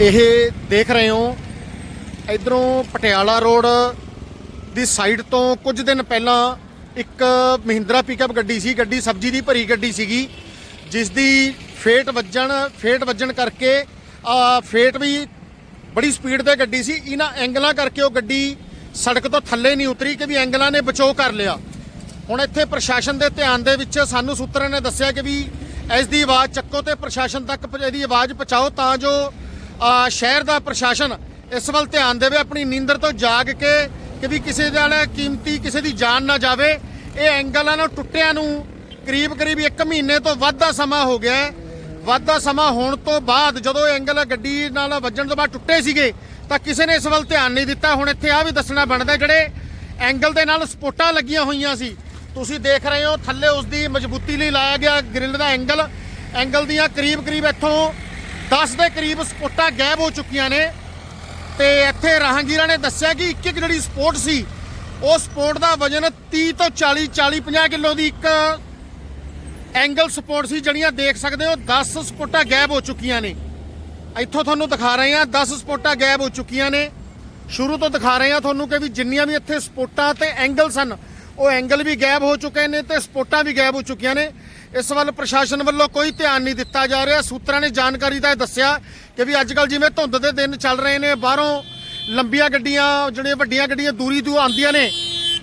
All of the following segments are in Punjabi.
ਇਹ ਦੇਖ ਰਹੇ ਹੋ, ਇਧਰੋਂ ਪਟਿਆਲਾ ਰੋਡ ਦੀ ਸਾਈਡ ਤੋਂ ਕੁਝ ਦਿਨ ਪਹਿਲਾਂ ਇੱਕ ਮਹਿੰਦਰਾ ਪਿਕਅਪ ਗੱਡੀ ਸੀ, ਗੱਡੀ ਸਬਜ਼ੀ ਦੀ ਭਰੀ ਗੱਡੀ ਸੀਗੀ ਜਿਸ ਦੀ ਫੇਟ ਵੱਜਣ ਫੇਟ ਵੱਜਣ ਕਰਕੇ, ਆ ਫੇਟ ਵੀ ਬੜੀ ਸਪੀਡ ਤੇ ਗੱਡੀ ਸੀ, ਇਹਨਾਂ ਐਂਗਲਾਂ ਕਰਕੇ ਉਹ ਗੱਡੀ ਸੜਕ ਤੋਂ ਥੱਲੇ ਨਹੀਂ ਉਤਰੀ ਕਿ ਵੀ ਐਂਗਲਾਂ ਨੇ ਬਚਾਓ ਕਰ ਲਿਆ। ਹੁਣ ਇੱਥੇ ਪ੍ਰਸ਼ਾਸਨ ਦੇ ਧਿਆਨ ਦੇ ਵਿੱਚ ਸਾਨੂੰ ਸੂਤਰਾਂ ਨੇ ਦੱਸਿਆ ਕਿ ਵੀ ਇਸ ਦੀ ਆਵਾਜ਼ ਚੱਕੋ ਤੇ ਪ੍ਰਸ਼ਾਸਨ ਤੱਕ ਇਹਦੀ ਆਵਾਜ਼ ਪਹੁੰਚਾਓ ਤਾਂ ਜੋ ਸ਼ਹਿਰ ਦਾ ਪ੍ਰਸ਼ਾਸਨ ਇਸ ਵੱਲ ਧਿਆਨ ਦੇਵੇ, ਆਪਣੀ ਨੀਂਦਰ ਤੋਂ ਜਾਗ ਕੇ ਕਿ ਵੀ ਕਿਸੇ ਦਾ ਨਾ ਕੀਮਤੀ ਕਿਸੇ ਦੀ ਜਾਨ ਨਾ ਜਾਵੇ। ਇਹ ਐਂਗਲਾਂ ਨੂੰ ਟੁੱਟਿਆਂ ਨੂੰ ਕਰੀਬ ਕਰੀਬ 1 ਮਹੀਨੇ ਤੋਂ ਵੱਧ ਦਾ ਸਮਾਂ ਹੋ ਗਿਆ ਹੈ। ਵੱਧ ਦਾ ਸਮਾਂ ਹੋਣ ਤੋਂ ਬਾਅਦ ਜਦੋਂ ਇਹ ਐਂਗਲ ਗੱਡੀ ਨਾਲ ਵੱਜਣ ਤੋਂ ਬਾਅਦ ਟੁੱਟੇ ਸੀਗੇ, ਤਾਂ ਕਿਸੇ ਨੇ ਇਸ ਵੱਲ ਧਿਆਨ ਨਹੀਂ ਦਿੱਤਾ। ਹੁਣ ਇੱਥੇ ਆ ਵੀ ਦੱਸਣਾ ਬਣਦਾ, ਜਿਹੜੇ ਐਂਗਲ ਦੇ ਨਾਲ ਸਪੋਟਾਂ ਲੱਗੀਆਂ ਹੋਈਆਂ ਸੀ। ਤੁਸੀਂ ਦੇਖ ਰਹੇ ਹੋ, ਥੱਲੇ ਉਸ ਦੀ ਮਜ਼ਬੂਤੀ ਲਈ ਲਾਇਆ ਗਿਆ ਗ੍ਰਿਲ ਦਾ ਐਂਗਲ। ਐਂਗਲ ਦੀਆਂ ਕਰੀਬ ਕਰੀਬ ਇੱਥੋਂ 10 ਦੇ ਕਰੀਬ ਸਪੋਟਾਂ ਗਾਇਬ ਹੋ ਚੁੱਕੀਆਂ ਨੇ ਤੇ ਇੱਥੇ ਰਾਹਗੀਰਾਂ ਨੇ ਦੱਸਿਆ ਕਿ ਇੱਕ ਇੱਕ ਜਿਹੜੀ ਸਪੋਰਟ ਸੀ, ਉਹ ਸਪੋਰਟ ਦਾ ਵਜਨ 30 ਤੋਂ 40 40 50 ਕਿਲੋ ਦੀ ਇੱਕ ਐਂਗਲ ਸਪੋਰਟ ਸੀ ਜਿਹੜੀਆਂ ਦੇਖ ਸਕਦੇ ਹੋ 10 ਸਪੋਟਾਂ ਗਾਇਬ ਹੋ ਚੁੱਕੀਆਂ ਨੇ। ਇੱਥੋਂ ਤੁਹਾਨੂੰ ਦਿਖਾ ਰਹੇ ਹਾਂ 10 ਸਪੋਟਾਂ ਗਾਇਬ ਹੋ ਚੁੱਕੀਆਂ ਨੇ। ਸ਼ੁਰੂ ਤੋਂ ਦਿਖਾ ਰਹੇ ਹਾਂ ਤੁਹਾਨੂੰ ਕਿ ਵੀ ਜਿੰਨੀਆਂ ਵੀ ਇੱਥੇ ਸਪੋਟਾਂ ਤੇ ਐਂਗਲ ਸਨ ਉਹ ਐਂਗਲ ਵੀ ਗਾਇਬ ਹੋ ਚੁੱਕੇ ਨੇ ਤੇ ਸਪੋਟਾਂ ਵੀ ਗਾਇਬ ਹੋ ਚੁੱਕੀਆਂ ਨੇ। ਇਸ ਵੱਲ ਪ੍ਰਸ਼ਾਸਨ ਵੱਲੋਂ ਕੋਈ ਧਿਆਨ ਨਹੀਂ ਦਿੱਤਾ ਜਾ ਰਿਹਾ। ਸੂਤਰਾਂ ਨੇ ਜਾਣਕਾਰੀ ਦਾ ਇਹ ਦੱਸਿਆ ਕਿ ਵੀ ਅੱਜ ਕੱਲ ਜਿਵੇਂ ਧੁੰਦ ਦੇ ਦਿਨ ਚੱਲ ਰਹੇ ਨੇ, ਬਾਹਰੋਂ ਲੰਬੀਆਂ ਗੱਡੀਆਂ, ਜਿਹੜੀਆਂ ਵੱਡੀਆਂ ਗੱਡੀਆਂ ਦੂਰੀ ਤੋਂ ਆਉਂਦੀਆਂ ਨੇ,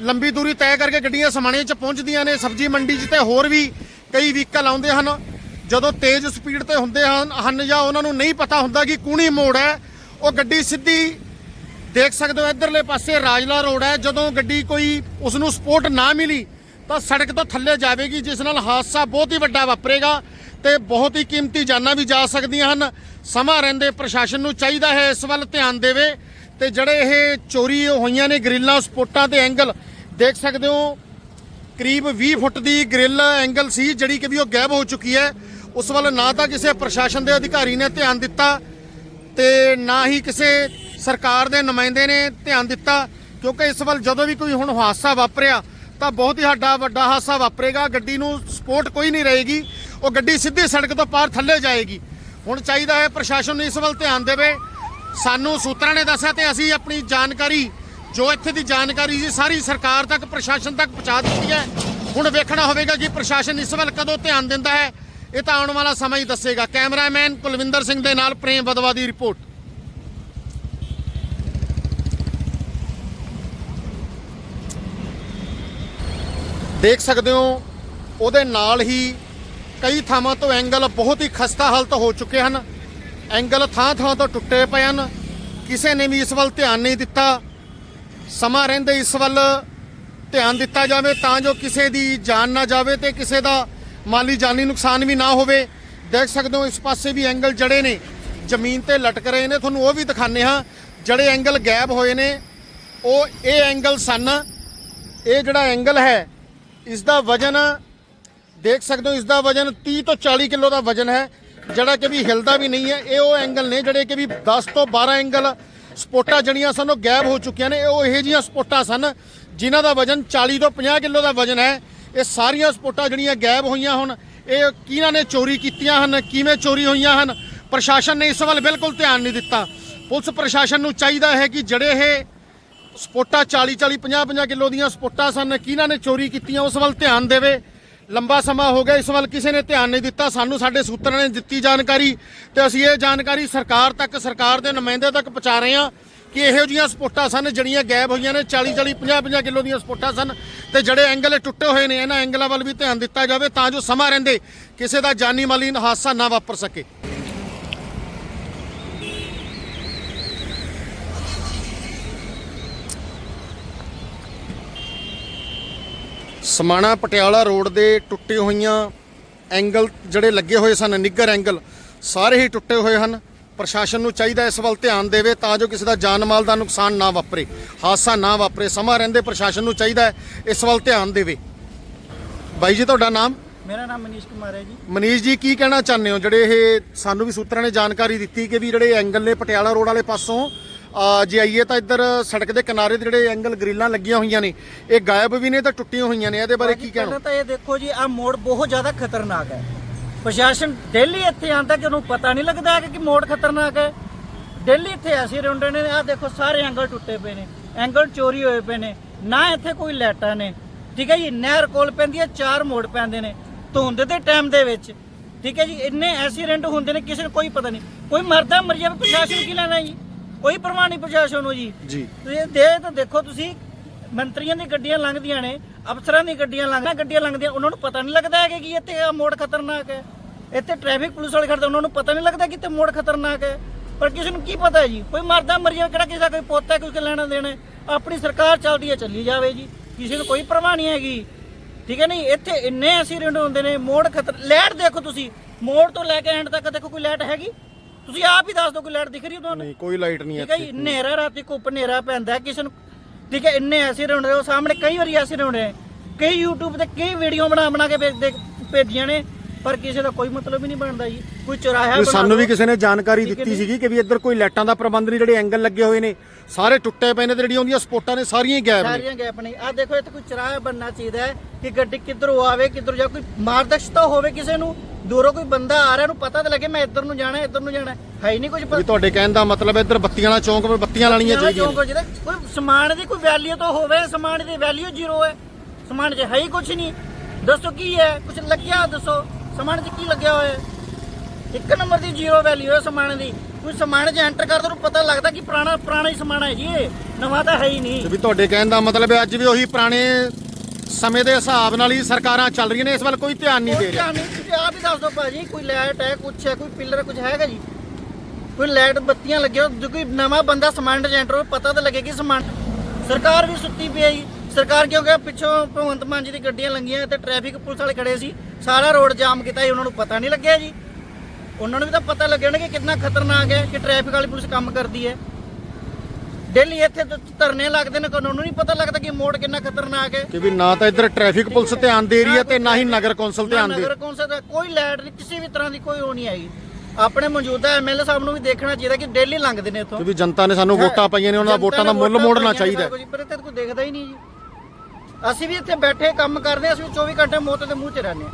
ਲੰਬੀ ਦੂਰੀ ਤੈਅ ਕਰਕੇ ਗੱਡੀਆਂ ਸਮਾਣੇ 'ਚ ਪਹੁੰਚਦੀਆਂ ਨੇ, ਸਬਜ਼ੀ ਮੰਡੀ 'ਚ ਤੇ ਹੋਰ ਵੀ ਕਈ ਵਹੀਕਲ ਆਉਂਦੇ ਹਨ। ਜਦੋਂ ਤੇਜ਼ ਸਪੀਡ ਤੇ ਹੁੰਦੇ ਹਨ ਹਨ ਜਾਂ ਉਹਨਾਂ ਨੂੰ ਨਹੀਂ ਪਤਾ ਹੁੰਦਾ ਕਿ ਕੂਣੀ ਮੋੜ ਹੈ, ਉਹ ਗੱਡੀ ਸਿੱਧੀ ਦੇਖ ਸਕਦੇ ਹੋ, ਇਧਰਲੇ ਪਾਸੇ ਰਾਜਲਾ ਰੋਡ ਹੈ। ਜਦੋਂ ਗੱਡੀ ਕੋਈ ਉਸ ਨੂੰ ਸਪੋਰਟ ਨਾ ਮਿਲੀ ਤਾਂ ਸੜਕ ਤੋਂ ਥੱਲੇ ਜਾਵੇਗੀ, ਜਿਸ ਨਾਲ ਹਾਦਸਾ ਬਹੁਤ ਹੀ ਵੱਡਾ ਵਾਪਰੇਗਾ ਤੇ ਬਹੁਤ ਹੀ ਕੀਮਤੀ ਜਾਨਾਂ ਵੀ ਜਾ ਸਕਦੀਆਂ ਹਨ। ਸਮਾਂ ਰਹਿੰਦੇ ਪ੍ਰਸ਼ਾਸਨ ਨੂੰ ਚਾਹੀਦਾ ਹੈ ਇਸ ਵੱਲ ਧਿਆਨ ਦੇਵੇ ਤੇ ਜਿਹੜੇ ਇਹ ਚੋਰੀ ਹੋਈਆਂ ਨੇ ਗ੍ਰਿਲਾਂ, ਸਪੋਟਾਂ ਤੇ ਐਂਗਲ, ਦੇਖ ਸਕਦੇ ਹੋ, ਕਰੀਬ 20 ਫੁੱਟ ਦੀ ਗ੍ਰਿਲ ਐਂਗਲ ਸੀ, ਜਿਹੜੀ ਕਿ ਵੀ ਉਹ ਗਾਇਬ ਹੋ ਚੁੱਕੀ ਹੈ। ਉਸ ਵੱਲ ਨਾ ਤਾਂ ਕਿਸੇ ਪ੍ਰਸ਼ਾਸਨ ਦੇ ਅਧਿਕਾਰੀ ਨੇ ਧਿਆਨ ਦਿੱਤਾ ਤੇ ਨਾ ਹੀ ਕਿਸੇ ਸਰਕਾਰ ਦੇ ਨੁਮਾਇੰਦੇ ਨੇ ਧਿਆਨ ਦਿੱਤਾ, ਕਿਉਂਕਿ ਇਸ ਵੱਲ ਜਦੋਂ ਵੀ ਕੋਈ ਹੁਣ ਹਾਦਸਾ ਵਾਪਰਿਆ ਤਾਂ ਬਹੁਤ ਹੀ ਸਾਡਾ ਵੱਡਾ ਹਾਦਸਾ ਵਾਪਰੇਗਾ। ਗੱਡੀ ਨੂੰ ਸਪੋਰਟ ਕੋਈ ਨਹੀਂ ਰਹੇਗੀ। ਉਹ ਗੱਡੀ ਸਿੱਧੀ ਸੜਕ ਤੋਂ ਪਾਰ ਥੱਲੇ ਜਾਏਗੀ। ਹੁਣ ਚਾਹੀਦਾ ਹੈ ਪ੍ਰਸ਼ਾਸਨ ਨੂੰ ਇਸ ਵੱਲ ਧਿਆਨ ਦੇਵੇ। ਸਾਨੂੰ ਸੂਤਰਾਂ ਨੇ ਦੱਸਿਆ ਤੇ ਅਸੀਂ ਆਪਣੀ ਜਾਣਕਾਰੀ, ਜੋ ਇੱਥੇ ਦੀ ਜਾਣਕਾਰੀ ਸੀ, ਸਾਰੀ ਸਰਕਾਰ ਤੱਕ, ਪ੍ਰਸ਼ਾਸਨ ਤੱਕ ਪਹੁੰਚਾ ਦਿੱਤੀ ਹੈ। ਹੁਣ ਵੇਖਣਾ ਹੋਵੇਗਾ ਕਿ ਪ੍ਰਸ਼ਾਸਨ ਇਸ ਵੱਲ ਕਦੋਂ ਧਿਆਨ ਦਿੰਦਾ ਹੈ। ਇਹ ਤਾਂ ਆਉਣ ਵਾਲਾ ਸਮਾਂ ਹੀ ਦੱਸੇਗਾ। ਕੈਮਰਾਮੈਨ ਕੁਲਵਿੰਦਰ ਸਿੰਘ ਦੇ ਨਾਲ ਪ੍ਰੇਮ ਬਦਵਾ ਦੀ ਰਿਪੋਰਟ। ਦੇਖ ਸਕਦੇ ਹੋ, ਉਹਦੇ ਨਾਲ ਹੀ ਕਈ ਥਾਵਾਂ ਤੋਂ ਐਂਗਲ ਬਹੁਤ ਹੀ ਖਸਤਾ ਹਾਲਤ ਹੋ ਚੁੱਕੇ ਹਨ। ਐਂਗਲ ਥਾਂ ਥਾਂ ਤੋਂ ਟੁੱਟੇ ਪਏ ਹਨ। ਕਿਸੇ ਨੇ ਵੀ ਇਸ ਵੱਲ ਧਿਆਨ ਨਹੀਂ ਦਿੱਤਾ। ਸਮਾਂ ਰਹਿੰਦੇ ਇਸ ਵੱਲ ਧਿਆਨ ਦਿੱਤਾ ਜਾਵੇ ਤਾਂ ਜੋ ਕਿਸੇ ਦੀ ਜਾਨ ਨਾ ਜਾਵੇ ਤੇ ਕਿਸੇ ਦਾ ਮਾਲੀ ਜਾਨੀ ਨੁਕਸਾਨ ਵੀ ਨਾ ਹੋਵੇ। ਦੇਖ ਸਕਦੇ ਹੋ, ਇਸ ਪਾਸੇ ਵੀ ਐਂਗਲ ਜੜੇ ਨੇ। ਜ਼ਮੀਨ ਤੇ ਲਟਕ ਰਹੇ ਨੇ। ਤੁਹਾਨੂੰ ਉਹ ਵੀ ਦਿਖਾਣੇ ਹਾਂ। ਜਿਹੜੇ ਐਂਗਲ ਗਾਇਬ ਹੋਏ ਨੇ, ਉਹ ਇਹ ਐਂਗਲ ਸਨ। ਇਹ ਜਿਹੜਾ ਐਂਗਲ ਹੈ ਇਸ ਦਾ ਵਜਨ ਦੇਖ ਸਕਦੇ ਹੋ ਇਸ ਦਾ ਵਜਨ 30 ਤੋਂ 40 ਕਿਲੋ ਦਾ ਵਜਨ ਹੈ, ਜਿਹੜਾ ਕਿ ਵੀ ਹਿਲਦਾ ਵੀ ਨਹੀਂ ਹੈ। ਇਹ ਉਹ ਐਂਗਲ ਨੇ ਜਿਹੜੇ ਕਿ ਵੀ 10 ਤੋਂ 12 ਐਂਗਲ ਸਪੋਟਾਂ ਜਿਹੜੀਆਂ ਸਨ, ਉਹ ਗਾਇਬ ਹੋ ਚੁੱਕੀਆਂ ਨੇ। ਇਹ ਉਹ ਇਹੋ ਜਿਹੀਆਂ ਸਪੋਟਾਂ ਸਨ, ਜਿਨ੍ਹਾਂ ਦਾ ਵਜਨ 40 ਤੋਂ 50 ਕਿਲੋ ਦਾ ਵਜਨ ਹੈ। ਇਹ ਸਾਰੀਆਂ ਸਪੋਟਾਂ ਜਿਹੜੀਆਂ ਗਾਇਬ ਹੋਈਆਂ ਹੁਣ, ਇਹ ਕਿਹਨਾਂ ਨੇ ਚੋਰੀ ਕੀਤੀਆਂ ਹਨ, ਕਿਵੇਂ ਚੋਰੀ ਹੋਈਆਂ ਹਨ? ਪ੍ਰਸ਼ਾਸਨ ਨੇ ਇਸ ਵੱਲ ਬਿਲਕੁਲ ਧਿਆਨ ਨਹੀਂ ਦਿੱਤਾ। ਪੁਲਿਸ ਪ੍ਰਸ਼ਾਸਨ ਨੂੰ ਚਾਹੀਦਾ ਹੈ ਕਿ ਜਿਹੜੇ ਇਹ ਸਪੋਟਾ 40 40 50 50 ਕਿਲੋ ਦੀਆਂ ਸਪੋਟਾ ਸਨ। ਕਿਹਨਾਂ ਨੇ ਚੋਰੀ ਕੀਤੀਆਂ? ਉਸ ਵੱਲ ਧਿਆਨ ਦੇਵੇ। ਲੰਬਾ ਸਮਾਂ ਹੋ ਗਿਆ। ਇਸ ਵੱਲ ਕਿਸੇ ਨੇ ਧਿਆਨ ਨਹੀਂ ਦਿੱਤਾ। ਸਾਨੂੰ ਸਾਡੇ ਸੂਤਰਾਂ ਨੇ ਦਿੱਤੀ ਜਾਣਕਾਰੀ। ਤੇ ਅਸੀਂ ਇਹ ਜਾਣਕਾਰੀ ਸਰਕਾਰ ਤੱਕ, ਸਰਕਾਰ ਦੇ ਨੁਮਾਇੰਦੇ ਤੱਕ ਪਹੁੰਚਾ ਰਹੇ ਹਾਂ ਕਿ ਇਹੋ ਜਿਹੀਆਂ ਸਪੋਟਾਂ ਸਨ, ਜਿਹੜੀਆਂ ਗਾਇਬ ਹੋਈਆਂ ਨੇ। 40 40 50 50 ਕਿਲੋ ਦੀਆਂ ਸਪੋਟਾਂ ਸਨ। ਤੇ ਜਿਹੜੇ ਐਂਗਲ ਟੁੱਟੇ ਹੋਏ ਨੇ, ਇਹਨਾਂ ਐਂਗਲਾਂ ਵੱਲ ਵੀ ਧਿਆਨ ਦਿੱਤਾ ਜਾਵੇ ਤਾਂ ਜੋ ਸਮਾਂ ਰਹਿੰਦੇ, ਕਿਸੇ ਦਾ ਜਾਨੀ ਮਾਲੀ ਹਾਦਸਾ ਨਾ ਵਾਪਰ ਸਕੇ। ਸਮਾਣਾ ਪਟਿਆਲਾ ਰੋਡ ਦੇ ਟੁੱਟੇ ਹੋਈਆਂ ਐਂਗਲ ਜਿਹੜੇ ਲੱਗੇ ਹੋਏ ਸਨ ਨਿੱਗਰ ਐਂਗਲ ਸਾਰੇ ਹੀ ਟੁੱਟੇ ਹੋਏ ਹਨ। ਪ੍ਰਸ਼ਾਸਨ ਨੂੰ ਚਾਹੀਦਾ ਇਸ ਵੱਲ ਧਿਆਨ ਦੇਵੇ ਤਾਂ ਜੋ ਕਿਸੇ ਦਾ ਜਾਨ ਮਾਲ ਦਾ ਨੁਕਸਾਨ ਨਾ ਵਾਪਰੇ ਹਾਦਸਾ ਨਾ ਵਾਪਰੇ। ਸਮਾਂ ਰਹਿੰਦੇ ਪ੍ਰਸ਼ਾਸਨ ਨੂੰ ਚਾਹੀਦਾ ਇਸ ਵੱਲ ਧਿਆਨ ਦੇਵੇ। ਬਾਈ ਜੀ ਤੁਹਾਡਾ ਨਾਮ? ਮੇਰਾ ਨਾਮ ਮਨੀਸ਼ ਕੁਮਾਰ ਹੈ ਜੀ। ਮਨੀਸ਼ ਜੀ ਕੀ ਕਹਿਣਾ ਚਾਹੁੰਦੇ ਹੋ? ਜਿਹੜੇ ਇਹ ਸਾਨੂੰ ਵੀ ਸੂਤਰਾਂ ਨੇ ਜਾਣਕਾਰੀ ਦਿੱਤੀ ਕਿ ਵੀ ਜਿਹੜੇ ਐਂਗਲ ਨੇ ਪਟਿਆਲਾ ਰੋਡ ਵਾਲੇ ਪਾਸੋਂ ਜੇ ਆਈਏ ਤਾਂ ਇੱਧਰ ਸੜਕ ਦੇ ਕਿਨਾਰੇ ਤੇ ਜਿਹੜੇ ਐਂਗਲ ਗ੍ਰਿਲਾਂ ਲੱਗੀਆਂ ਹੋਈਆਂ ਨੇ ਇਹ ਗਾਇਬ ਵੀ ਨੇ ਤਾਂ ਟੁੱਟੀਆਂ ਹੋਈਆਂ ਨੇ ਇਹਦੇ ਬਾਰੇ ਕੀ ਕਹਿਣਾ? ਤਾਂ ਇਹ ਦੇਖੋ ਜੀ ਆ ਮੋੜ ਬਹੁਤ ਜ਼ਿਆਦਾ ਖਤਰਨਾਕ ਹੈ। ਪ੍ਰਸ਼ਾਸਨ ਡੇਲੀ ਇੱਥੇ ਆਂਦਾ ਕਿ ਉਹਨੂੰ ਪਤਾ ਨਹੀਂ ਲੱਗਦਾ ਕਿ ਮੋੜ ਖਤਰਨਾਕ ਹੈ। ਦਿੱਲੀ ਇੱਥੇ ਐਸੇ ਰੁੰਡੇ ਨੇ ਆ ਦੇਖੋ ਸਾਰੇ ਐਂਗਲ ਟੁੱਟੇ ਪਏ ਨੇ ਐਂਗਲ ਚੋਰੀ ਹੋਏ ਪਏ ਨੇ ਨਾ ਇੱਥੇ ਕੋਈ ਲਾਈਟਾਂ ਨੇ। ਠੀਕ ਹੈ ਜੀ ਨਹਿਰ ਕੋਲ ਪੈਂਦੀ ਹੈ ਚਾਰ ਮੋੜ ਪੈਂਦੇ ਨੇ। ਧੁੰਦ ਦੇ ਟਾਈਮ ਦੇ ਵਿੱਚ ਠੀਕ ਹੈ ਜੀ ਇੰਨੇ ਐਕਸੀਡੈਂਟ ਹੁੰਦੇ ਨੇ ਕਿਸੇ ਨੂੰ ਕੋਈ ਪਤਾ ਨਹੀਂ। ਕੋਈ ਮਰਦਾ ਮਰ ਜਾਵੇ ਪ੍ਰਸ਼ਾਸਨ ਕੀ ਲੈਣਾ ਜੀ? ਕੋਈ ਪਰਵਾਹ ਨਹੀਂ ਪ੍ਰਸ਼ਾਸਨ ਨੂੰ ਜੀ। ਜੀ। ਤੁਸੀਂ ਦੇ ਤਾਂ ਦੇਖੋ ਤੁਸੀਂ ਮੰਤਰੀਆਂ ਦੀ ਗੱਡੀਆਂ ਲੰਘਦੀਆਂ ਨੇ ਅਫਸਰਾਂ ਦੀ ਗੱਡੀਆਂ ਲੰਘਦੀਆਂ ਗੱਡੀਆਂ ਲੰਘਦੀਆਂ ਉਹਨਾਂ ਨੂੰ ਪਤਾ ਨਹੀਂ ਲੱਗਦਾ ਹੈਗਾ ਕਿ ਇੱਥੇ ਆ ਮੋੜ ਖਤਰਨਾਕ ਹੈ। ਇੱਥੇ ਟ੍ਰੈਫਿਕ ਪੁਲਿਸ ਵਾਲੇ ਖੜਦੇ ਉਹਨਾਂ ਨੂੰ ਪਤਾ ਨਹੀਂ ਲੱਗਦਾ ਕਿ ਇੱਥੇ ਮੋੜ ਖਤਰਨਾਕ ਹੈ। ਪਰ ਕਿਸੇ ਨੂੰ ਕੀ ਪਤਾ ਹੈ ਜੀ? ਕੋਈ ਮਰਦਾ ਮਰ ਜਾਵੇ ਕਿਹੜਾ ਕਿਸੇ ਦਾ ਕੋਈ ਪੋਤਾ ਕੋਈ ਲੈਣਾ ਦੇਣਾ ਹੈ। ਆਪਣੀ ਸਰਕਾਰ ਚੱਲਦੀ ਹੈ ਚੱਲੀ ਜਾਵੇ ਜੀ। ਕਿਸੇ ਨੂੰ ਕੋਈ ਪਰਵਾਹ ਨਹੀਂ ਹੈਗੀ। ਠੀਕ ਹੈ ਨਹੀਂ ਇੱਥੇ ਇੰਨੇ ਐਕਸੀਡੈਂਟ ਹੁੰਦੇ ਨੇ ਮੋੜ ਖਤਰ ਲਾਈਟ ਦੇਖੋ ਤੁਸੀਂ। ਮੋੜ ਤੋਂ ਲੈ ਕੇ ਐਂਡ ਤੱਕ ਦੇਖੋ ਕੋਈ ਲਾਈਟ ਹੈਗੀ? ਤੁਸੀਂ ਆਪ ਹੀ ਦੱਸ ਦਿਓ ਕੋਈ ਲਾਈਟ ਦਿਖ ਰਹੀ ਹੈ ਤੁਹਾਨੂੰ? ਨਹੀਂ ਕੋਈ ਲਾਈਟ ਨਹੀਂ ਠੀਕ ਹੈ ਜੀ ਹਨੇਰਾ ਰਾਤੀ ਘੁੱਪ ਹਨੇਰਾ ਪੈਂਦਾ ਹੈ, ਕਿਸੇ ਨੂੰ ਠੀਕ ਹੈ ਇੰਨੇ ਐਸੀਡੈਂਟ ਹੁੰਦੇ ਉਹ ਸਾਹਮਣੇ ਕਈ ਵਾਰੀ ਐਸੀਡੈਂਟ ਹੁੰਦੇ ਕਈ YouTube ਤੇ ਕਈ ਵੀਡੀਓ ਬਣਾ ਬਣਾ ਕੇ ਭੇਜ- ਦੇ- ਭੇਜੀਆਂ ਨੇ। ਪਰ ਕਿਸੇ ਦਾ ਕੋਈ ਮਤਲਬ ਹੀ ਨਹੀਂ ਬਣਦਾ ਜੀ। ਕੋਈ ਚੁਰਾਹਾ ਵੀ ਸਾਨੂੰ ਵੀ। ਕਿਸੇ ਨੇ ਜਾਣਕਾਰੀ ਦਿੱਤੀ। ਸੀਗੀ ਕਿ ਵੀ ਇੱਧਰ ਕੋਈ ਲਾਈਟਾਂ ਦਾ ਪ੍ਰਬੰਧ ਨਹੀਂ ਜਿਹੜੇ ਐਂਗਲ ਲੱਗੇ ਹੋਏ ਨੇ। ਸਾਰੇ ਟੁੱਟੇ ਪਏ ਨੇ ਤੇ ਜਿਹੜੀਆਂ ਉਹਦੀਆਂ ਸਪੋਰਟਾਂ ਨੇ ਸਾਰੀਆਂ ਹੀ ਗਾਇਬ ਨੇ। ਸਾਰੀਆਂ ਗੈਪ ਨਹੀਂ ਆ ਦੇਖੋ ਇੱਥੇ ਕੋਈ ਚੁਰਾਹਾ ਬਣਨਾ ਚਾਹੀਦਾ ਹੈ ਕਿ ਗੱਡੀ ਕਿੱਧਰੋਂ ਆਵੇ ਕਿੱਧਰ ਜਾ ਕੋਈ ਮਾਰਗਦਰਸ਼ਤਾ ਹੋਵੇ ਕਿਸੇ ਨੂੰ। ਦੂਰੋਂ ਕੋਈ ਬੰਦਾ ਆ ਰਿਹਾ ਨੂੰ ਪਤਾ ਤਾਂ ਲੱਗੇ ਮੈਂ ਇੱਧਰ ਨੂੰ ਜਾਣਾ ਇੱਧਰ ਨੂੰ ਜਾਣਾ। ਹੈ ਹੀ ਨਹੀਂ ਕੁਝ ਵੀ ਤੁਹਾਡੇ ਕਹਿਣ ਦਾ ਮਤਲਬ ਇੱਧਰ ਬੱਤੀਆਂ ਵਾਲਾ ਚੌਂਕ 'ਤੇ ਬੱਤੀਆਂ ਲਾਣੀਆਂ ਚਾਹੀਦੀਆਂ ਨੇ। ਚੌਂਕ ਜਿਹਦਾ ਕੋਈ ਸਮਾਨ ਦੀ ਕੋਈ ਵੈਲਿਊ ਤਾਂ ਹੋਵੇ ਸਮਾਨ ਦੀ ਵੈਲਿਊ ਜ਼ੀਰੋ ਹੈ। ਸਮਾਨ 'ਚ ਹੈ ਹੀ ਕੁਝ ਨਹੀਂ। ਦੱਸੋ ਕੀ ਹੈ? ਕੁਝ ਲੱਗਿਆ ਦੱਸੋ। ਸਮਾਨ 'ਚ ਕੀ ਲੱਗਿਆ ਹੋਇਆ ਇੱਕ ਨੰਬਰ ਦੀ ਜ਼ੀਰੋ ਵੈਲਿਊ ਹੈ ਸਮਾਨ ਦੀ। ਕੋਈ ਸਮਾਨ 'ਚ ਐਂਟਰ ਕਰਦਾ ਨੂੰ ਪਤਾ ਲੱਗਦਾ ਕਿ ਪੁਰਾਣਾ ਪੁਰਾਣਾ ਹੀ ਸਮਾਨ ਹੈ ਜੀ ਇਹ। ਨਵਾਂ ਤਾਂ ਹੈ ਹੀ ਨਹੀਂ। ਤੇ ਵੀ ਤੁਹਾਡੇ ਕਹਿਣ ਦਾ ਮਤਲਬ ਹੈ ਅੱਜ ਵੀ ਉਹੀ ਪੁਰਾਣੇ ਸਮੇਂ ਦੇ ਹਿਸਾਬ ਨਾਲ ਹੀ ਸਰਕਾਰਾਂ ਚੱਲ ਰਹੀਆਂ ਨੇ ਇਸ ਵੱਲ ਕੋਈ ਧਿਆਨ ਨਹੀਂ ਦੇ ਰਿਹਾ। ਧਿਆਨ ਨਹੀਂ। ਤੁਸੀਂ ਆਪ ਹੀ ਦੱਸ ਦਿਓ ਭਾਜੀ ਕੋਈ ਲਾਈਟ ਹੈ ਕੁਛ ਹੈ ਕੋਈ ਪਿੱਲਰ ਕੁਝ ਹੈਗਾ ਜੀ? ਕੋਈ ਲਾਈਟ ਬੱਤੀਆਂ ਲੱਗਿਆ ਕੋਈ ਨਵਾਂ ਬੰਦਾ ਸਮਾਨ ਹੋਵੇ ਪਤਾ ਤਾਂ ਲੱਗੇ ਕਿ ਸਮਾਨ ਸਰਕਾਰ ਵੀ ਸੁੱਤੀ ਪਈ ਹੈ ਜੀ। ਸਰਕਾਰ ਕਿਉਂਕਿ ਪਿੱਛੋਂ ਭਗਵੰਤ ਮਾਨ ਜੀ ਦੀ ਗੱਡੀਆਂ ਲੰਗੀਆਂ ਤੇ ਟ੍ਰੈਫਿਕ ਪੁਲਿਸ ਵਾਲੇ ਖੜੇ ਸੀ ਸਾਰਾ ਰੋਡ ਜਾਮ ਕੀਤਾ ਜੀ ਉਹਨਾਂ ਨੂੰ ਪਤਾ ਨਹੀਂ ਲੱਗਿਆ ਜੀ। ਉਹਨਾਂ ਨੂੰ ਵੀ ਤਾਂ ਪਤਾ ਲੱਗਿਆ ਨਾ ਕਿ ਕਿੰਨਾ ਖਤਰਨਾਕ ਹੈ ਕਿ ਟ੍ਰੈਫਿਕ ਵਾਲੀ ਪੁਲਿਸ ਕੰਮ ਕਰਦੀ ਹੈ। ਡੇਲੀ ਇੱਥੇ ਤਾਂ ਧਰਨੇ ਲੱਗਦੇ ਨੇ ਉਹਨਾਂ ਨੂੰ ਨਹੀਂ ਪਤਾ ਲੱਗਦਾ ਕਿ ਮੋੜ ਕਿੰਨਾ ਖਤਰਨਾਕ ਹੈ। ਕਿ ਵੀ ਨਾ ਤਾਂ ਇੱਧਰ ਟ੍ਰੈਫਿਕ ਪੁਲਿਸ ਧਿਆਨ ਦੇ ਰਹੀ ਹੈ ਤੇ ਨਾ ਹੀ ਨਗਰ ਕੌਂਸਲ ਧਿਆਨ ਦੇ। ਨਗਰ ਕੌਂਸਲ ਦਾ ਕੋਈ ਲਾਈਟ ਨਹੀਂ ਕਿਸੇ ਵੀ ਤਰ੍ਹਾਂ ਦੀ ਕੋਈ ਨਹੀਂ ਆਈ। ਆਪਣੇ ਮੌਜੂਦਾ ਐਮਐਲਏ ਸਾਹਿਬ ਨੂੰ ਵੀ ਦੇਖਣਾ ਚਾਹੀਦਾ ਕਿ ਡੇਲੀ ਲੰਘਦੇ ਨੇ ਇੱਥੋਂ। ਕਿ ਵੀ ਜਨਤਾ ਨੇ ਸਾਨੂੰ ਵੋਟਾਂ ਪਾਈਆਂ ਨੇ ਉਹਨਾਂ ਦਾ ਵੋਟਾਂ ਦਾ ਮੁੱਲ ਮੋੜਨਾ ਚਾਹੀਦਾ ਕੋਈ ਦੇਖਦਾ ਹੀ ਨਹੀਂ ਜੀ। ਅਸੀਂ ਵੀ ਇੱਥੇ ਬੈਠੇ ਕੰਮ ਕਰਦੇ ਹਾਂ, ਅਸੀਂ ਵੀ 24 ਘੰਟੇ ਮੌਤ ਦੇ ਮੂੰਹ 'ਚ ਰਹਿੰਦੇ ਹਾਂ।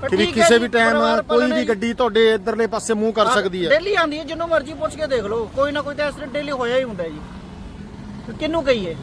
ਪਰ ਕਿ ਵੀ ਠੀਕ ਹੈ ਕਿਸੇ ਜੀ, ਵੀ ਟਾਈਮ ਪਰਿਵਾਰ ਕੋਈ ਵੀ। ਗੱਡੀ ਤੁਹਾਡੇ ਇੱਧਰਲੇ ਪਾਸੇ ਮੂੰਹ ਕਰ ਸਕਦੀ ਹੈ। ਡੇਲੀ ਆਉਂਦੀ ਹੈ ਜਿੰਨੂੰ ਮਰਜ਼ੀ ਪੁੱਛ ਕੇ ਦੇਖ ਲਓ। ਕੋਈ ਨਾ ਕੋਈ ਤਾਂ ਐਕਸੀਡੈਂਟ ਡੇਲੀ ਹੋਇਆ ਹੀ ਹੁੰਦਾ ਜੀ। ਤੇ ਕਿਹਨੂੰ ਕਹੀਏ?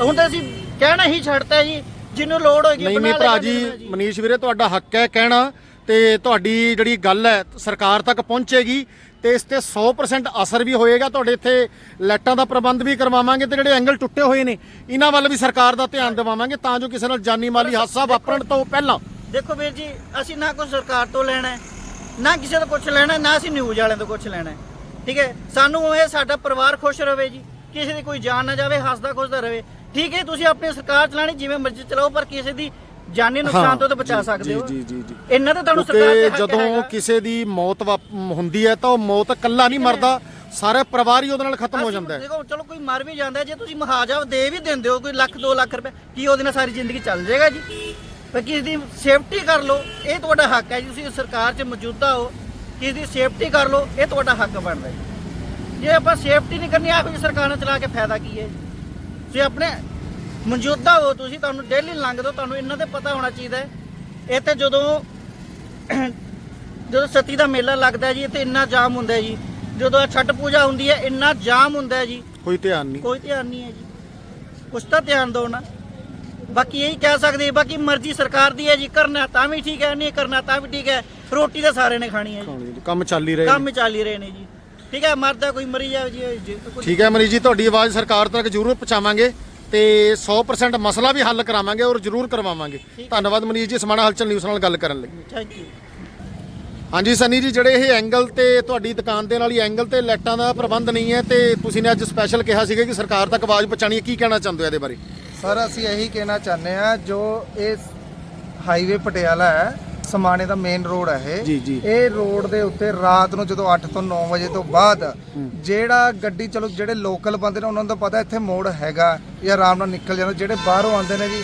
ਹੁਣ ਤਾਂ ਅਸੀਂ ਕਹਿਣਾ ਹੀ ਛੱਡਤਾ ਜੀ ਜਿਹਨੂੰ ਲੋੜ ਹੋਏਗੀ ਨਹੀਂ ਬਣਾ ਨਹੀਂ ਭਰਾ ਲਏਗਾ, ਜੀ। ਨਹੀਂ ਮਨੀਸ਼ ਵੀਰੇ ਤੁਹਾਡਾ ਹੱਕ ਹੈ ਕਹਿਣਾ ਤੇ ਤੁਹਾਡੀ ਜਿਹੜੀ ਗੱਲ ਹੈ ਸਰਕਾਰ ਤੱਕ ਪਹੁੰਚੇਗੀ। ਤੇ ਇਸ ਤੇ 100% ਅਸਰ ਵੀ ਹੋਏਗਾ। ਤੁਹਾਡੇ ਇੱਥੇ ਲਾਈਟਾਂ ਦਾ ਪ੍ਰਬੰਧ ਵੀ ਕਰਵਾਵਾਂਗੇ ਤੇ ਜਿਹੜੇ ਐਂਗਲ ਟੁੱਟੇ ਹੋਏ ਨੇ ਇਹਨਾਂ ਵੱਲ ਵੀ ਸਰਕਾਰ ਦਾ ਧਿਆਨ ਦਿਵਾਵਾਂਗੇ ਤਾਂ ਜੋ ਕਿਸੇ ਨਾਲ ਜਾਨੀ ਮਾਲੀ ਹਾਦਸਾ ਵਾਪਰਨ ਤੋਂ ਪਹਿਲਾਂ। ਦੇਖੋ ਵੀਰ ਜੀ ਅਸੀਂ ਨਾ ਕੋਈ ਸਰਕਾਰ ਤੋਂ ਲੈਣਾ ਨਾ ਕਿਸੇ ਤੋਂ ਕੁਝ ਲੈਣਾ ਨਾ ਅਸੀਂ ਨਿਊਜ਼ ਵਾਲਿਆਂ ਤੋਂ ਕੁਝ ਲੈਣਾ। ਠੀਕ ਹੈ? ਸਾਨੂੰ ਇਹ ਸਾਡਾ ਪਰਿਵਾਰ ਖੁਸ਼ ਰਵੇ ਜੀ ਕਿਸੇ ਦੀ ਕੋਈ ਜਾਨ ਨਾ ਜਾਵੇ ਹੱਸਦਾ ਖੁਸ਼ਦਾ ਰਵੇ। ਠੀਕ ਹੈ ਤੁਸੀਂ ਆਪਣੀ ਸਰਕਾਰ ਚਲਾਣੀ ਜਿਵੇਂ ਮਰਜ਼ੀ ਚਲਾਓ ਪਰ ਕਿਸੇ ਦੀ ਜਾਨੀ ਨੁਕਸਾਨ ਤੋਂ ਤਾਂ ਬਚਾ ਸਕਦੇ ਹੋ। ਜੀ ਜੀ ਜੀ। ਇਹਨਾਂ ਤੇ ਤੁਹਾਨੂੰ ਸਰਕਾਰ ਤੇ ਹੱਕ ਜਦੋਂ। ਕਿਸੇ ਦੀ ਮੌਤ ਹੁੰਦੀ ਹੈ ਤਾਂ ਉਹ ਮੌਤ ਇਕੱਲਾ ਨਹੀਂ ਮਰਦਾ ਸਾਰਾ ਪਰਿਵਾਰ ਹੀ ਉਹਦੇ ਨਾਲ ਖਤਮ ਹੋ ਜਾਂਦਾ ਹੈ। ਦੇਖੋ ਚਲੋ ਕੋਈ ਮਰ ਵੀ ਜਾਂਦਾ ਜੇ ਤੁਸੀਂ ਮੁਆਵਜ਼ਾ ਦੇ ਵੀ ਦਿੰਦੇ ਹੋ ਕੋਈ ਲੱਖ 2 ਲੱਖ ਰੁਪਏ ਕੀ ਉਹਦੇ ਨਾਲ ਸਾਰੀ ਜ਼ਿੰਦਗੀ ਚੱਲ ਜਾਏਗਾ ਜੀ? ਪਰ ਕਿਸੇ ਦੀ ਸੇਫਟੀ ਕਰ ਲਓ ਇਹ ਤੁਹਾਡਾ ਹੱਕ ਹੈ ਜੀ ਤੁਸੀਂ ਸਰਕਾਰ 'ਚ ਮੌਜੂਦਾ ਹੋ ਕਿਸੇ ਦੀ ਸੇਫਟੀ ਕਰ ਲਓ ਇਹ ਤੁਹਾਡਾ ਹੱਕ ਬਣਦਾ ਜੀ। ਜੇ ਆਪਾਂ ਸੇਫਟੀ ਨਹੀਂ ਕਰਨੀ ਆਪ ਹੀ ਸਰਕਾਰਾਂ ਚਲਾ ਕੇ ਫਾਇਦਾ ਕੀ ਹੈ ਜੇ ਆਪਣੇ ਮੌਜੂਦਾ ਹੋ ਤੁਸੀਂ ਤੁਹਾਨੂੰ ਡੇਲੀ ਲੰਘਦੇ ਹੋ ਤੁਹਾਨੂੰ ਇਹਨਾਂ ਤੇ ਪਤਾ ਹੋਣਾ ਚਾਹੀਦਾ ਹੈ। ਇੱਥੇ ਜਦੋਂ ਜਦੋਂ ਸਤੀ ਦਾ ਮੇਲਾ ਲੱਗਦਾ ਜੀ ਇੱਥੇ ਇੰਨਾ ਜਾਮ ਹੁੰਦਾ ਜੀ। ਜਦੋਂ ਛਠ ਪੂਜਾ ਹੁੰਦੀ ਹੈ ਇੰਨਾ ਜਾਮ ਹੁੰਦਾ ਜੀ। ਕੋਈ ਧਿਆਨ ਨਹੀਂ। ਕੋਈ ਧਿਆਨ ਨਹੀਂ ਹੈ ਜੀ। ਕੁਛ ਤਾਂ ਧਿਆਨ ਦਿਓ ਨਾ। ਬਾਕੀ ਇਹੀ ਕਹਿ ਸਕਦੇ ਬਾਕੀ ਮਰਜ਼ੀ ਸਰਕਾਰ ਦੀ ਹੈ ਜੀ ਕਰਨਾ ਤਾਂ ਵੀ ਠੀਕ ਹੈ ਨਹੀਂ ਕਰਨਾ ਤਾਂ ਵੀ ਠੀਕ ਹੈ। ਰੋਟੀ ਤਾਂ ਸਾਰੇ ਨੇ ਖਾਣੀ ਹੈ ਜੀ। ਕੰਮ ਚੱਲ ਹੀ ਰਹੇ ਕੰਮ ਚੱਲ ਹੀ ਰਹੇ ਨੇ ਜੀ। ਠੀਕ ਹੈ ਮਰਦਾ ਕੋਈ ਮਰੀ ਜਾਵੇ ਜੀ ਠੀਕ ਹੈ ਮਨੀਸ਼ ਜੀ ਤੁਹਾਡੀ ਆਵਾਜ਼ ਸਰਕਾਰ ਤੱਕ ਜ਼ਰੂਰ ਪਹੁੰਚਾਵਾਂਗੇ। ਤੇ 100% ਮਸਲਾ ਵੀ ਹੱਲ ਕਰਾਵਾਂਗੇ ਔਰ ਜ਼ਰੂਰ ਕਰਵਾਵਾਂਗੇ। ਧੰਨਵਾਦ ਮਨੀਸ਼ ਜੀ ਸਮਾਣਾ ਹਲਚਲ ਨਿਊਜ਼ ਨਾਲ ਗੱਲ ਕਰਨ ਲਈ। ਥੈਂਕ ਯੂ ਹਾਂਜੀ ਸਨੀ ਜੀ ਜਿਹੜੇ ਇਹ ਐਂਗਲ ਤੇ ਤੁਹਾਡੀ ਦੁਕਾਨ ਦੇ ਨਾਲ ਹੀ ਐਂਗਲ ਤੇ ਲਾਈਟਾਂ ਦਾ ਪ੍ਰਬੰਧ ਨਹੀਂ ਹੈ ਤੇ ਤੁਸੀਂ ਨੇ ਅੱਜ ਸਪੈਸ਼ਲ ਕਿਹਾ ਸੀਗਾ ਕਿ ਸਰਕਾਰ ਤੱਕ ਆਵਾਜ਼ ਪਹੁੰਚਾਣੀ ਹੈ। ਕੀ ਕਹਿਣਾ ਚਾਹੁੰਦੇ ਹੋ ਇਹਦੇ ਬਾਰੇ? ਸਰ ਅਸੀਂ ਇਹੀ ਕਹਿਣਾ ਚਾਹੁੰਦੇ ਆ ਜੋ ਇਹ ਹਾਈਵੇ ਪਟਿਆਲਾ ਹੈ ਸਮਾਣੇ ਦਾ ਮੇਨ ਰੋਡ ਹੈ ਜੀ, ਇਹ ਜੀ। ਇਹ ਰੋਡ ਦੇ ਉੱਤੇ ਰਾਤ ਨੂੰ ਜਦੋਂ 8 ਤੋਂ 9 ਵਜੇ ਤੋਂ ਬਾਅਦ ਜਿਹੜਾ ਗੱਡੀ ਚਲੋ ਜਿਹੜੇ ਲੋਕਲ ਬੰਦੇ ਨੇ ਉਹਨਾਂ ਨੂੰ ਤਾਂ ਪਤਾ ਇੱਥੇ ਮੋੜ ਹੈਗਾ ਇਹ ਆਰਾਮ ਨਾਲ ਨਿਕਲ ਜਾਂਦਾ ਜਿਹੜੇ ਬਾਹਰੋਂ ਆਉਂਦੇ ਨੇ ਜੀ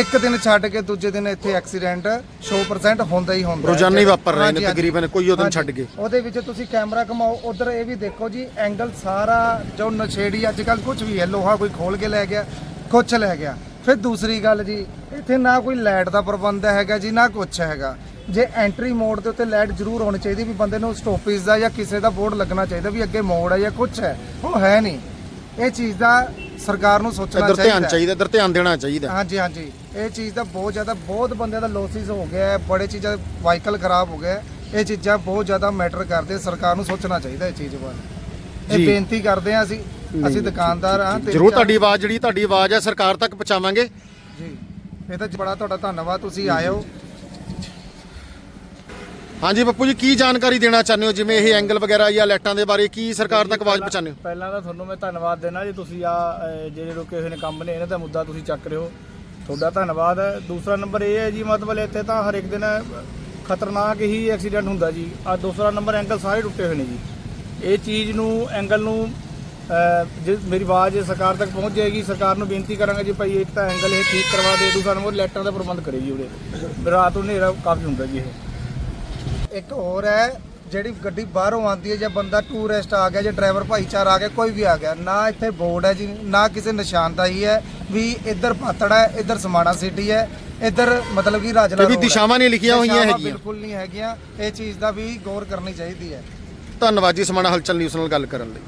ਇੱਕ ਦਿਨ ਛੱਡ ਕੇ ਦੂਜੇ ਦਿਨ ਇੱਥੇ ਐਕਸੀਡੈਂਟ 100% ਹੁੰਦਾ ਹੀ ਹੁੰਦਾ ਹੈ। ਰੋਜ਼ਾਨਾ ਹੀ ਵਾਪਰ ਰਹੇ ਨੇ ਹਾਂਜੀ, ਹਾਂਜੀ। ਤਕਰੀਬਨ ਕੋਈ ਉਹ ਦਿਨ ਹਾਂਜੀ। ਛੱਡ ਕੇ ਉਹਦੇ ਵਿੱਚ ਤੁਸੀਂ ਕੈਮਰਾ ਘਮਾਓ ਉਧਰ ਇਹ ਵੀ ਦੇਖੋ ਜੀ ਐਂਗਲ ਸਾਰਾ ਜੋ ਨਸ਼ੇੜੀ ਅੱਜ ਕੱਲ ਕੁਝ ਵੀ ਹੈ ਲੋਹਾ ਕੋਈ ਖੋਲ ਕੇ ਲੈ ਗਿਆ ਕੁਛ ਲੈ ਗਿਆ ਫਿਰ ਦੂਸਰੀ ਗੱਲ ਜੀ ਇੱਥੇ ਨਾ ਕੋਈ ਲਾਈਟ ਦਾ ਪ੍ਰਬੰਧ ਹੈਗਾ ਜੀ ਨਾ ਕੁਛ ਹੈਗਾ। ਜੇ ਐਂਟਰੀ ਮੋਡ ਦੇ ਉੱਤੇ ਲਾਈਟ ਜ਼ਰੂਰ ਹੋਣੀ ਚਾਹੀਦੀ ਵੀ ਬੰਦੇ ਨੂੰ ਸਟੋਪੇਜ ਦਾ ਜਾਂ ਕਿਸੇ ਦਾ ਬੋਰਡ ਲੱਗਣਾ ਚਾਹੀਦਾ ਵੀ ਅੱਗੇ ਮੋੜ ਹੈ ਜਾਂ ਕੁਝ ਹੈ ਉਹ ਹੈ ਨਹੀਂ। ਇਹ ਚੀਜ਼ ਦਾ ਸਰਕਾਰ ਨੂੰ ਸੋਚਣਾ ਇੱਧਰ ਧਿਆਨ ਚਾਹੀਦਾ ਇੱਧਰ ਧਿਆਨ ਦੇਣਾ ਚਾਹੀਦਾ। ਹਾਂਜੀ ਹਾਂਜੀ। ਇਹ ਚੀਜ਼ ਦਾ ਬਹੁਤ ਜ਼ਿਆਦਾ ਬਹੁਤ ਬੰਦਿਆਂ ਦਾ ਲੋਸਿਸ ਹੋ ਗਿਆ ਹੈ ਬੜੇ ਚੀਜ਼ਾਂ ਵਾਹੀਕਲ ਖਰਾਬ ਹੋ ਗਿਆ। ਇਹ ਚੀਜ਼ਾਂ ਬਹੁਤ ਜ਼ਿਆਦਾ ਮੈਟਰ ਕਰਦੇ ਸਰਕਾਰ ਨੂੰ ਸੋਚਣਾ ਚਾਹੀਦਾ ਇਹ ਚੀਜ਼ ਬਾਰੇ। ਇਹ ਬੇਨਤੀ ਕਰਦੇ ਹਾਂ ਅਸੀਂ ਅਸੀਂ ਦੁਕਾਨਦਾਰ ਤਿੰਨ ਜਰੂਰ ਤੁਹਾਡੀ ਆਵਾਜ਼ ਜਿਹੜੀ ਤੁਹਾਡੀ ਆਵਾਜ਼ ਹੈ ਸਰਕਾਰ ਤੱਕ ਪਹੁੰਚਾਵਾਂਗੇ। ਜੀ ਇਹ ਤਾਂ ਬੜਾ ਤੁਹਾਡਾ ਧੰਨਵਾਦ ਤੁਸੀਂ ਆਏ ਹੋ ਹਾਂਜੀ ਬੱਪੂ ਜੀ ਕੀ ਜਾਣਕਾਰੀ ਦੇਣਾ ਚਾਹੁੰਦੇ ਹੋ? ਜਿਵੇਂ ਇਹ ਐਂਗਲ ਵਗੈਰਾ ਜਾਂ ਲਾਈਟਾਂ ਦੇ ਬਾਰੇ ਕੀ ਸਰਕਾਰ ਤੱਕ ਆਵਾਜ਼ ਪਹੁੰਚਾਉਂਦੇ ਹੋ? ਪਹਿਲਾਂ ਤਾਂ ਤੁਹਾਨੂੰ ਮੈਂ ਧੰਨਵਾਦ ਦੇਣਾ ਜੀ ਤੁਸੀਂ ਆ ਜਿਹੜੇ ਰੁਕੇ ਹੋਏ ਨੇ ਕੰਮ ਨੇ ਇਹਨਾਂ ਦਾ ਮੁੱਦਾ ਤੁਸੀਂ ਚੱਕ ਰਹੇ ਹੋ। ਤੁਹਾਡਾ ਧੰਨਵਾਦ ਹੈ। ਦੂਸਰਾ ਨੰਬਰ ਇਹ ਹੈ ਜੀ ਮਤਲਬ ਇੱਥੇ ਤਾਂ ਹਰ ਇੱਕ ਦਿਨ ਖਤਰਨਾਕ ਹੀ ਐਕਸੀਡੈਂਟ ਹੁੰਦਾ ਜੀ। ਆ ਦੂਸਰਾ ਨੰਬਰ ਐਂਗਲ ਸਾਰੇ ਟੁੱਟੇ ਹੋਏ ਨੇ ਜੀ। ਇਹ ਚੀਜ਼ ਨੂੰ ਐਂਗਲ ਨੂੰ ਜੇ ਮੇਰੀ ਆਵਾਜ਼ ਸਰਕਾਰ ਤੱਕ ਪਹੁੰਚ ਜਾਏਗੀ ਸਰਕਾਰ ਨੂੰ ਬੇਨਤੀ ਕਰਾਂਗੇ ਜੀ ਭਾਈ ਇੱਕ ਤਾਂ ਐਂਗਲ ਇਹ ਠੀਕ ਕਰਵਾ ਦੇ ਦੂਸਰਾ ਨੰਬਰ ਲਾਈਟਾਂ ਦਾ ਪ੍ਰਬੰਧ ਕਰੇ ਜੀ ਉਰੇ ਰਾਤ ਨੂੰ ਹਨੇਰਾ ਕਾਫੀ ਹੁੰਦਾ ਜੀ ਇਹ ਇੱਕ ਹੋਰ ਹੈ ਜਿਹੜੀ ਗੱਡੀ ਬਾਹਰੋਂ ਆਉਂਦੀ ਹੈ ਜਾਂ ਬੰਦਾ ਟੂਰਿਸਟ ਆ ਗਿਆ ਜਾਂ ਡਰਾਈਵਰ ਭਾਈਚਾਰਾ ਆ ਗਿਆ ਕੋਈ ਵੀ ਆ ਗਿਆ ਨਾ ਇੱਥੇ ਬੋਰਡ ਹੈ ਜੀ ਨਾ ਕਿਸੇ ਨਿਸ਼ਾਨਦਾਈ ਹੈ ਵੀ ਇੱਧਰ ਪਾਤੜ ਹੈ ਇੱਧਰ ਸਮਾਣਾ ਸਿਟੀ ਹੈ ਇੱਧਰ ਮਤਲਬ ਕਿ ਰਾਜਲਾ ਵੀ ਹੈ। ਦਿਸ਼ਾਵਾਂ ਨਹੀਂ ਲਿਖੀਆਂ ਹੋਈਆਂ ਹੈਗੀਆਂ। ਬਿਲਕੁਲ ਨਹੀਂ ਹੈਗੀਆਂ ਇਹ ਚੀਜ਼ ਦਾ ਵੀ ਗੌਰ ਕਰਨੀ ਚਾਹੀਦੀ ਹੈ ਧੰਨਵਾਦ ਜੀ ਸਮਾਣਾ ਹਲਚਲ ਨਿਊਜ਼ ਨਾਲ ਗੱਲ ਕਰਨ ਲਈ